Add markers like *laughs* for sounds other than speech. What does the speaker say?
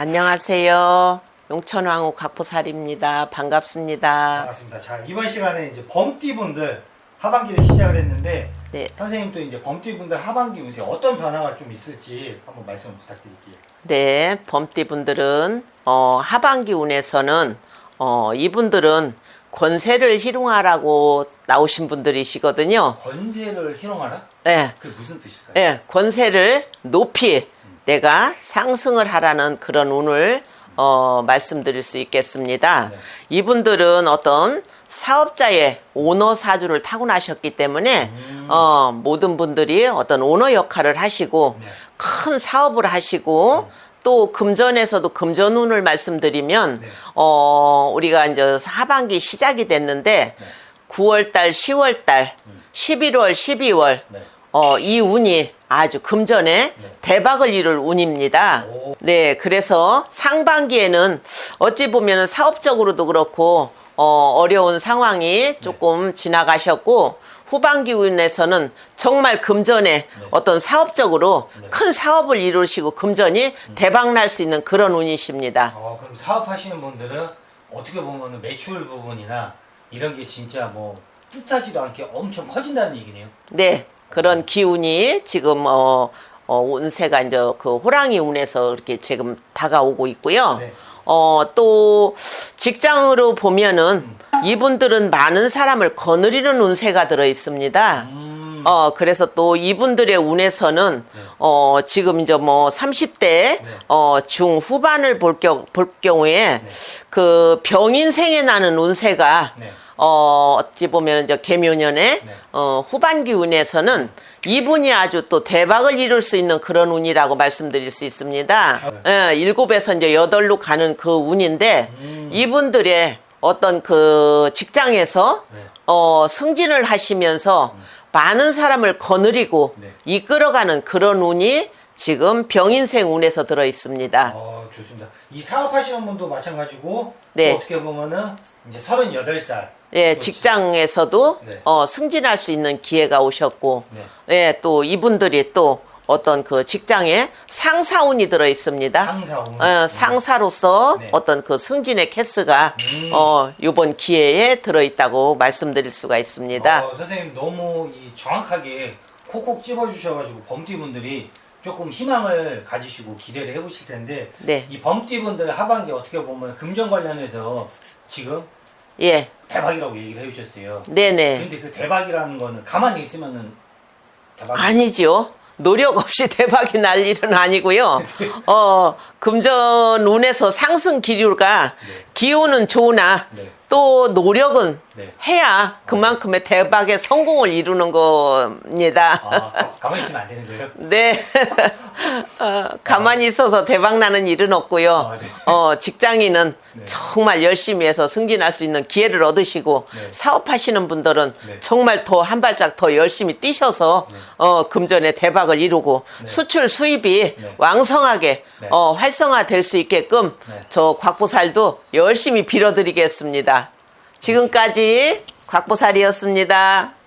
안녕하세요. 용천왕후 각보살입니다. 반갑습니다. 반갑습니다. 자, 이번 시간에 이제 범띠분들 하반기를 시작을 했는데 네. 선생님 또 이제 범띠분들 하반기 운세 어떤 변화가 좀 있을지 한번 말씀 부탁드릴게요. 네, 범띠분들은 어, 하반기 운에서는 어, 이분들은 권세를 희롱하라고 나오신 분들이시거든요. 권세를 희롱하라? 네, 그게 무슨 뜻일까요? 네, 권세를 높이 내가 상승을 하라는 그런 운을 어, 말씀드릴 수 있겠습니다. 네. 이분들은 어떤 사업자의 오너 사주를 타고나셨기 때문에 음. 어, 모든 분들이 어떤 오너 역할을 하시고 네. 큰 사업을 하시고 또 금전에서도 금전운을 말씀드리면 네. 어, 우리가 이제 하반기 시작이 됐는데 네. 9월달, 10월달, 11월, 12월 네. 어, 이 운이 아주 금전에 네. 대박을 이룰 운입니다. 오. 네, 그래서 상반기에는 어찌 보면 사업적으로도 그렇고 어, 어려운 상황이 조금 지나가셨고 후반기 운에서는 정말 금전에 어떤 사업적으로 네. 큰 사업을 이루시고 금전이 대박 날 수 있는 그런 운이십니다. 어, 그럼 사업하시는 분들은 어떻게 보면 매출 부분이나 이런 게 진짜 뭐 뜻하지도 않게 엄청 커진다는 얘기네요. 네, 그런 기운이 지금 어, 어, 운세가 이제 그 호랑이 운에서 이렇게 지금 다가오고 있고요. 네. 어, 또 직장으로 보면은 이분들은 많은 사람을 거느리는 운세가 들어 있습니다. 음. 어, 그래서 또 이분들의 운에서는, 네. 어, 지금 이제 뭐 30대, 어, 중후반을 볼, 경, 볼 경우에 네. 그 병인생에 나는 운세가 네. 어, 어찌 보면 이제 개묘년의 네. 어, 후반기 운에서는 이분이 아주 또 대박을 이룰 수 있는 그런 운이라고 말씀드릴 수 있습니다. 예, 일곱에서 이제 여덟로 가는 그 운인데 음. 이분들의 어떤 그 직장에서 네. 어, 승진을 하시면서 많은 사람을 거느리고 네. 이끌어가는 그런 운이 지금 병인생 운에서 들어 있습니다. 어, 좋습니다. 이 사업하시는 분도 마찬가지고 네. 또 어떻게 보면은 이제 38살 예, 또 직장에서도 네. 어, 승진할 수 있는 기회가 오셨고, 네. 예, 또 이분들이 또 어떤 그 직장에 상사운이 들어 있습니다. 상사운. 어, 상사로서 네. 어떤 그 승진의 캐스가 음. 어, 이번 기회에 들어 있다고 말씀드릴 수가 있습니다. 어, 선생님 너무 이 정확하게 콕콕 집어 주셔 가지고 범띠 분들이 조금 희망을 가지시고 기대를 해보실 텐데 네. 이 범띠 분들 하반기 어떻게 보면 금전 관련해서 지금 예, 대박이라고 얘기를 해주셨어요. 네네. 근데 그 대박이라는 거는 가만히 있으면은 대박. 아니죠. 노력 없이 *laughs* 대박이 날 일은 아니고요. *laughs* 어, 금전 운에서 상승 기류가 네. 기운은 좋으나 네. 또 노력은 네. 해야 그만큼의 대박의 성공을 이루는 겁니다. 아, 가만히 있으면 안 되는 거예요? *laughs* 네. 어, 가만히 있어서 대박 나는 일은 없고요. 아, 네. 어, 직장인은 네. 정말 열심히 해서 승진할 수 있는 기회를 얻으시고 네. 사업하시는 분들은 네. 정말 더 한 발짝 더 열심히 뛰셔서 어, 금전의 대박을 이루고 네. 수출 수입이 네. 왕성하게 네. 어, 활성화될 수 있게끔 네. 저 곽보살도 열심히 빌어드리겠습니다. 지금까지 곽보살이었습니다.